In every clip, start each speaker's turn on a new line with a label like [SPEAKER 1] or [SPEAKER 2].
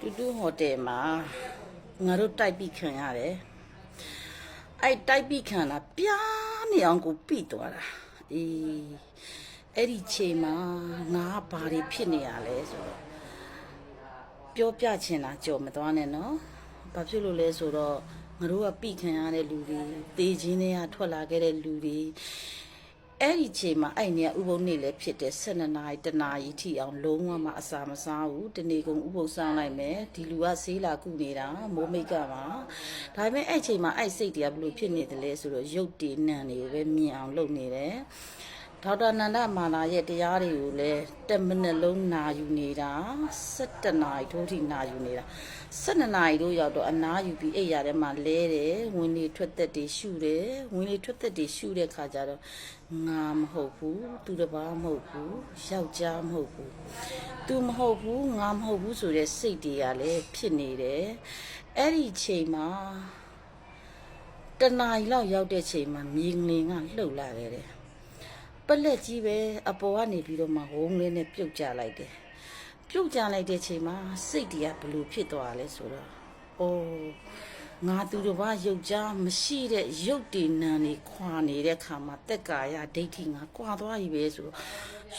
[SPEAKER 1] တူတူဟိုတယ်မှာငါတို့တိုက်ပြီးခံရတယ်အဲ့တိုက်ပြီးခံတာပြားနေအောင်ကိုပြီးသွားတာအေးအဲ့ဒီချိန်မှာငါဘာတွေဖြစ်နေရလဲဆိုတော့ပြောပြချင်တာကြော်မသွားနဲ့နော်ဘာဖြစ်လို့လဲဆိုတော့ငါတို့ကပြီးခံရတဲ့လူတွေတေးချင်းတွေကထွက်လာခဲ့တဲ့လူတွေ အဲ့ဒီချိန်မှာအဲ့နေကဥပုံနေလည်းဖြစ်တယ်12နာရီတနာရီထိအောင်လုံးဝမအစာမစားဘူးတနေ့ကုန်ဥပုံစားလိုက်မယ်ဒီလူကဆေးလာကုနေတာမိုးမိတ်ကပါဒါပေမဲ့အဲ့ချိန်မှာအဲ့စိတ်တွေကဘလို့ဖြစ်နေတယ်လဲဆိုတော့ရုပ်တည်နံတွေကိုပဲမြင်အောင်လုပ်နေတယ် ဒေါက်တာနန္ဒမာလာရဲ့တရားတွေကိုလည်း10မိနစ်လုံးနာယူနေတာ17နာရီထိုးထိနာယူနေတာ12နာရီတို့ရောက်တော့အနာယူပြီးအိပ်ရထဲမှာလဲတယ်ဝင်လေထွက်သက်တွေရှုတယ်ဝင်လေထွက်သက်တွေရှုတဲ့ခါကျတော့ငါမဟုတ်ဘူးသူတစ်ပါးမဟုတ်ဘူးယောက်ျားမဟုတ်ဘူးသူမဟုတ်ဘူးငါမဟုတ်ဘူးဆိုတဲ့စိတ်တွေကလည်းဖြစ်နေတယ်အဲ့ဒီချိန်မှာတနာရီလောက်ရောက်တဲ့ချိန်မှာမြေငလင်ကလှုပ်လာခဲ့တယ် ပလက်ကြီးပဲအပေါ်ကနေပြီးတော့မှဝုန်းလေးနဲ့ပြုတ်ကျလိုက်တယ်ပြုတ်ကျလိုက်တဲ့ချိန်မှာစိတ်တွေကဘလို့ဖြစ်သွားလဲဆိုတော့အိုး ငါသူတစ်ပါးရုပ်ကြားမရှိတဲ့ရုပ်တည်နံနေခွာနေတဲ့ခါမှာတက်ကာယဒိဋ္ဌိငါကွာသွားပြီပဲဆိုတော့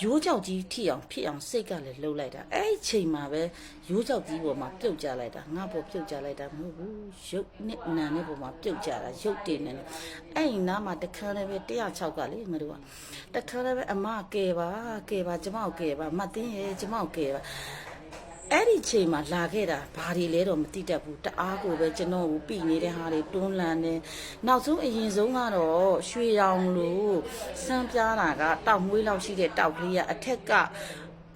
[SPEAKER 1] ရိုးကြောက်ကြီးထိအောင်ဖြစ်အောင်စိတ်ကလည်းလှုပ်လိုက်တာအဲ့ဒီချိန်မှာပဲရိုးကြောက်ကြီးပေါ်မှာပြုတ်ကျလိုက်တာငါပေါ်ပြုတ်ကျလိုက်တာမဟုတ်ဘူးရုပ်နဲ့နံနဲ့ပေါ်မှာပြုတ်ကျတာရုပ်တည်နံနဲ့အဲ့ဒီနားမှာတခါလည်းပဲ106ကလေငါတို့ကတခါလည်းပဲအမကဲပါကဲပါကျမကိုကဲပါမတ်တင်းရဲ့ကျမကိုကဲပါ အဲ့ဒီချိန်မှာလာခဲ့တာဘာတွေလဲတော့မသိတတ်ဘူးတအားကိုပဲကျွန်တော်ကိုပြီနေတဲ့ဟာတွေတွန်းလန်းနေနောက်ဆုံးအရင်ဆုံးကတော့ရွှေရောင်လို့စမ်းပြားတာကတောက်မွေးလောက်ရှိတဲ့တောက်ကလေးကအထက်က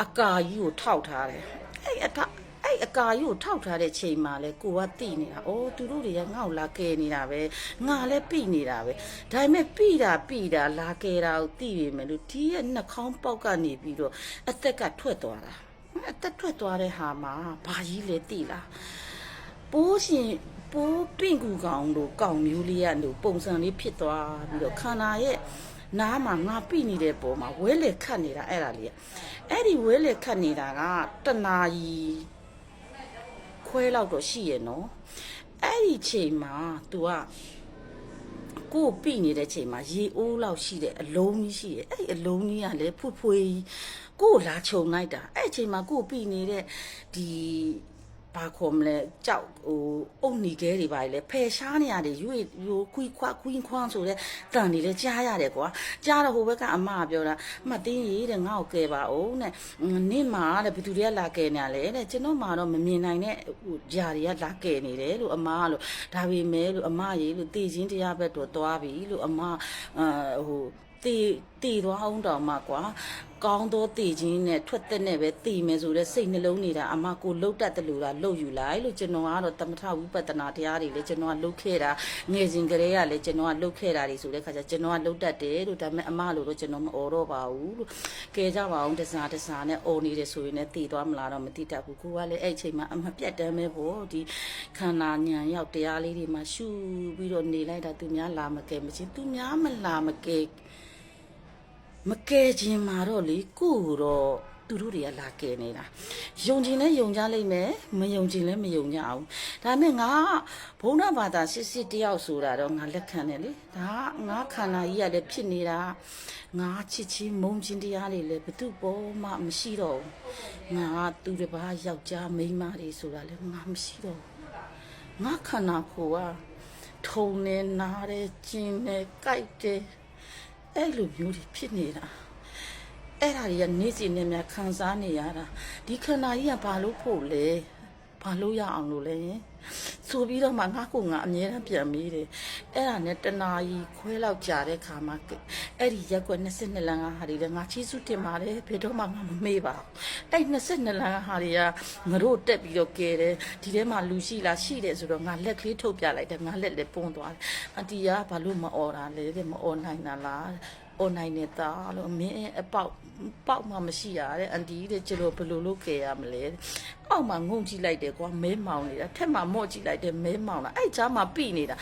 [SPEAKER 1] အကာကြီးကိုထောက်ထားတယ်အဲ့အထက်အဲ့အကာကြီးကိုထောက်ထားတဲ့ချိန်မှာလဲကိုကတိနေတာ။အိုးသူတို့တွေကငေါ့လာကဲနေတာပဲ။ငါလည်းပြီနေတာပဲ။ဒါပေမဲ့ပြီတာပြီတာလာကဲတာကိုတိပြီမယ်လို့ဒီရဲ့နှာခေါင်းပေါက်ကနေပြီးတော့အသက်ကထွက်သွားတာ။ အသက်ထွက်သွားတဲ့ဟာမှာဘာကြီးလဲတိလားပိုးရှင်ပိုးပင့်ကူကောင်လို့ကောင်မျိုးလေးရလို့ပုံစံလေးဖြစ်သွားပြီးတော့ခန္ဓာရဲ့နားမှာငါပြိနေတဲ့ပုံမှာဝဲလေခတ်နေတာအဲ့ဒါလေးကအဲ့ဒီဝဲလေခတ်နေတာကတနာကြီးခွဲလောက်တော့ရှိရဲ့နော်အဲ့ဒီချိန်မှာ तू က ကိုယ်ပြိနေတဲ့ချိန်မှာရေအိုးလောက်ရှိတဲ့အလုံးကြီးရှိတယ်အဲ့ဒီအလုံးကြီးကလည်းဖွဖွကြီးကိုယ်လာခြုံလိုက်တာအဲ့ဒီချိန်မှာကိုယ်ပြိနေတဲ့ဒီ ဘာခေါ်မလဲကြောက်ဟိုအုတ်နီခဲတွေပါလေဖယ်ရှားနေရတယ်ရွေရိုခွီခွာခွင်းခွန်းဆိုတဲ့တန်တွေလည်းကြားရတယ်ကွာကြားတော့ဟိုဘက်ကအမကပြောတာမှတ်တင်းရေးတဲ့ငါ့ကိုကဲပါအောင်တဲ့နင့်မှာတဲ့ဘယ်သူတွေကလာကဲနေရလဲတဲ့ကျွန်တော်မှတော့မမြင်နိုင်တဲ့ဟိုဂျာတွေကလာကဲနေတယ်လို့အမကလို့ဒါပေမဲ့လို့အမရေးလို့တည်ချင်းတရားဘက်တော့သွားပြီလို့အမအာဟို တည်တည်သွားအောင်တောင်မှကွာကောင်းသောတည်ခြင်းနဲ့ထွက်သက်နဲ့ပဲတည်မယ်ဆိုတဲ့စိတ်နှလုံးနေတာအမကိုလှုပ်တတ်တယ်လို့လားလှုပ်ယူလိုက်လို့ကျွန်တော်ကတော့တမထဝိပဿနာတရားတွေလည်းကျွန်တော်ကလှုပ်ခဲ့တာငယ်စဉ်ကလေးကလည်းကျွန်တော်ကလှုပ်ခဲ့တာတွေဆိုတဲ့ခါကျကျွန်တော်ကလှုပ်တတ်တယ်လို့ဒါပေမဲ့အမလို့တော့ကျွန်တော်မအော်တော့ပါဘူးလို့ကဲကြပါအောင်တစားတစားနဲ့အော်နေတယ်ဆိုရင်လည်းတည်သွားမလားတော့မသိတတ်ဘူးကိုကလည်းအဲ့အချိန်မှာအမပြတ်တမ်းပဲပေါ့ဒီခန္ဓာညံရောက်တရားလေးတွေမှာရှုပြီးတော့နေလိုက်တာသူများလာမကဲမချင်းသူများမလာမကဲ မကဲခြင်းမှာတော့လေကိုကိုတော့သူတို့တွေကလာကဲနေတာယုံခြင်းလည်းယုံကြလိမ့်မယ်မယုံခြင်းလည်းမယုံကြအောင်ဒါပေမဲ့ငါဘုန်းတော်ဘာသာစစ်စစ်တယောက်ဆိုတာတော့ငါလက်ခံတယ်လေဒါကငါခန္ဓာကြီးကလည်းဖြစ်နေတာငါချစ်ချင်းမုန်းခြင်းတရားတွေလည်းဘသူပေါ်မှမရှိတော့ဘူးငါကသူတစ်ပါးယောက်ျားမိန်းမတွေဆိုတာလည်းငါမရှိတော့ဘူးငါခန္ဓာကိုယ်ကထုံနေနားတယ်ကျင်နေကြိုက်တယ် အဲ့လိုမျိုးတွေဖြစ်နေတာအဲ့ဒါတွေကနေ့စဉ်နဲ့များခံစားနေရတာဒီခန္ဓာကြီးကဘာလို့ဖို့လဲဘာလို့ရအောင်လို့လဲ ဆိုပြီးတော့မှငါကငါအမြဲတမ်းပြန်မိတယ်အဲ့ဒါနဲ့တနာကြီးခွဲလောက်ကြာတဲ့ခါမှာအဲ့ဒီရက်ကွက်22လမ်းကဟာတွေလည်းငါချီးစုတင်ပါတယ်ဘယ်တော့မှငါမမေ့ပါဘူးအဲ့22လမ်းကဟာတွေကငါတို့တက်ပြီးတော့ကဲတယ်ဒီထဲမှာလူရှိလားရှိတယ်ဆိုတော့ငါလက်ကလေးထုတ်ပြလိုက်တယ်ငါလက်လည်းပွန်းသွားတယ်အန်တီကဘာလို့မអော်တာလဲတဲ့မអော်နိုင်တာလား အွန်လိုင်းနဲ့သားလို့အမင်းအပေါက်ပေါက်မှမရှိရတဲ့အန်တီတဲ့ကျလို့ဘယ်လိုလုပ်ခဲ့ရမလဲအောက်မှာငုံကြည့်လိုက်တယ်ကွာမဲမောင်နေတာထက်မှာမော့ကြည့်လိုက်တယ်မဲမောင်လာအဲ့ကြားမှာပြိနေတာ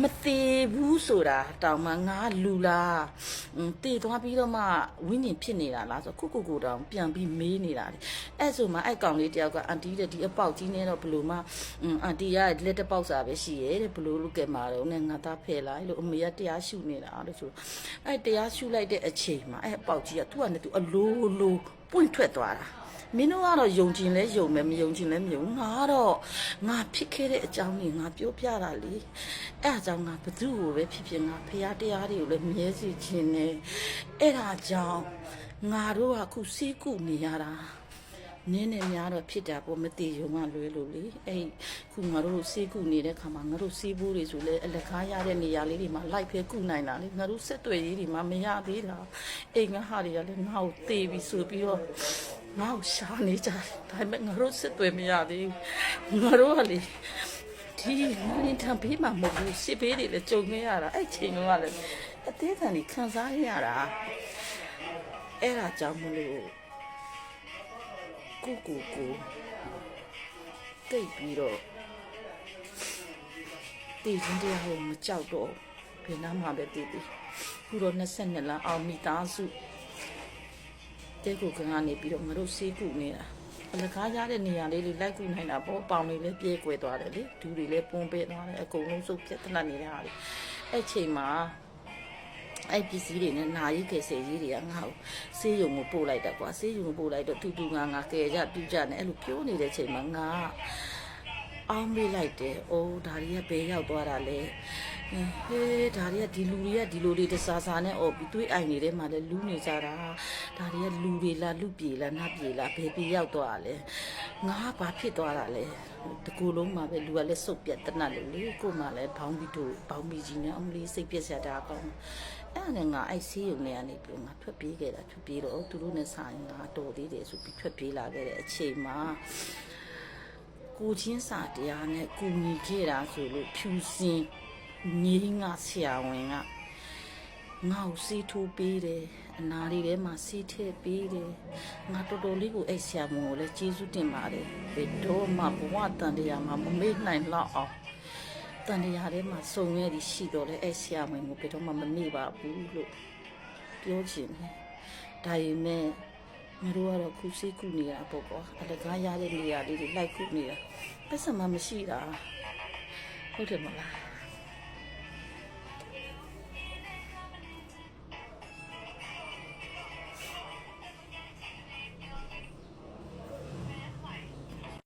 [SPEAKER 1] မသေးဘူးဆိုတာတောင်မှငါလူလားอืม တည်သွားပြီးတော့မှဝင်းကျင်ဖြစ်နေတာလားဆိုခုခုကိုတောင်ပြန်ပြီးမေးနေတာလေအဲ့ဆိုမှအဲ့ကောင်လေးတယောက်ကအန်တီတဲ့ဒီအပေါက်ကြီးနေတော့ဘလို့မှอืมအန်တီကလက်တစ်ပေါက်စာပဲရှိရဲ့တဲ့ဘလို့လုကဲမှာတော့နဲ့ငါသားဖဲလိုက်လို့အမေကတရားရှုနေတာလို့ဆိုအဲ့တရားရှုလိုက်တဲ့အချိန်မှာအဲ့အပေါက်ကြီးကသူ့ကနေသူအလိုလို ပွင့်ထွက်သွားတာမင်းတို့ကတော့ယုံကြည်လဲယုံမယ်မယုံကြည်လဲမယုံငါကတော့ငါဖြစ်ခဲ့တဲ့အကြောင်းကြီးငါပြောပြတာလေအဲ့အကြောင်းငါဘသူ့ကိုပဲဖြစ်ဖြစ်ငါဖရာတရားတွေကိုလည်းမြဲစီခြင်းနဲ့အဲ့ဒါကြောင့်ငါတို့ကအခုစီးကုနေရတာ နင်းနေများတော့ဖြစ်တာပေါ့မတည်ယုံကလွဲလို့လေအဲ့ခုငါတို့စီးကုနေတဲ့ခါမှာငါတို့စီးဘူးတွေဆိုလဲအလကားရတဲ့နေရာလေးတွေမှာလိုက်ဖဲကုနိုင်တာလေငါတို့ဆက်တွေ့ရေးတွေမှာမရသေးတာအိမ်ငါဟာတွေကလည်းငါ့ကိုတေးပြီးဆိုပြီးတော့ငါ့ကိုရှာနေကြတယ်ဒါပေမဲ့ငါတို့စစ်သွေးမရသေးဘူးငါတို့ကလေဒီမင်းထံပေးမှာမဟုတ်ဘူးစစ်ပေးတွေလည်းကြုံနေရတာအဲ့ချိန်ကလည်းအသေးခံနေခံစားရတာအဲ့ဒါကြောင့်မလို့ ကိုကိုကိုတိတ်ပြီးတော့တည်ခြင်းတရားကိုမကြောက်တော့ဘယ်နာမှပဲတည်တည်ခုတော့22လအောင်မိသားစုတဲကိုကနေပြီးတော့ငါတို့စေးကုနေတာအလကားရတဲ့နေရာလေးတွေလိုက်ကုနိုင်တာပေါ့ပေါင်တွေလည်းပြေးကွယ်သွားတယ်လေဒူတွေလည်းပုံပေးသွားတယ်အကုန်လုံးစုပ်ပြတ်တနတ်နေတဲ့ဟာတွေအဲ့ချိန်မှာ အဲ့ပစ္စည်းတွေနဲ့နာရီကယ်ဆယ်ကြီးတွေကငါ့ကိုစေးရုံကိုပို့လိုက်တာကွာစေးရုံကိုပို့လိုက်တော့တူတူငါငါကယ်ကြပြူကြနဲ့အဲ့လိုပြောနေတဲ့ချိန်မှာငါကအောင်းမေးလိုက်တယ်။အိုးဒါတွေကဘယ်ရောက်သွားတာလဲ။ဟေးဒါတွေကဒီလူတွေကဒီလိုတွေတစားစားနဲ့អော်ပြီးတွေးအိုင်နေတဲ့မှာလဲလူးနေကြတာ။ဒါတွေကလူတွေလားလူပြေလားနတ်ပြေလားဘယ်ပြေရောက်သွားတာလဲ။ငါကဘာဖြစ်သွားတာလဲ။ တကူလုံးမှာပဲလူကလည်းစုပ်ပြတ်တနတ်လို့လေကို့မှာလည်းဘောင်းပြီးတို့ဘောင်းပြီးကြီးနဲ့အမလေးစိတ်ပြက်စရာတာကောင်း။အဲ့ဒါနဲ့ငါအဲ့ဆေးရုံထဲကနေပြီးငါထွက်ပြေးခဲ့တာထွက်ပြေးတော့သူတို့နဲ့ဆိုင်ငါတော်သေးတယ်ဆိုပြီးထွက်ပြေးလာခဲ့တဲ့အချိန်မှာကိုချင်းစာတရားနဲ့ကူညီခဲ့တာဆိုလို့ဖြူစင်ငိမ့်ငါဆရာဝန်က ငါ့ကိုစီးထိုးပေးတယ်အနာလေးထဲမှာစီးထည့်ပေးတယ်ငါတော်တော်လေးကိုအဲ့ဆရာဝန်ကိုလည်းကျေးဇူးတင်ပါတယ်ဘယ်တော့မှဘဝတန်တရားမှာမမေ့နိုင်တော့အောင်တန်တရားထဲမှာစုံရည်ရှိတော့လေအဲ့ဆရာဝန်ကိုဘယ်တော့မှမမေ့ပါဘူးလို့ပြောချင်တယ်ဒါပေမဲ့ငါတို့ကတော့ခုစိတ်ခုနေတာပေါ့ကွာအလကားရတဲ့နေရာလေးတွေလိုက်ခုနေတာပတ်စံမမရှိတာဟုတ်တယ်မလား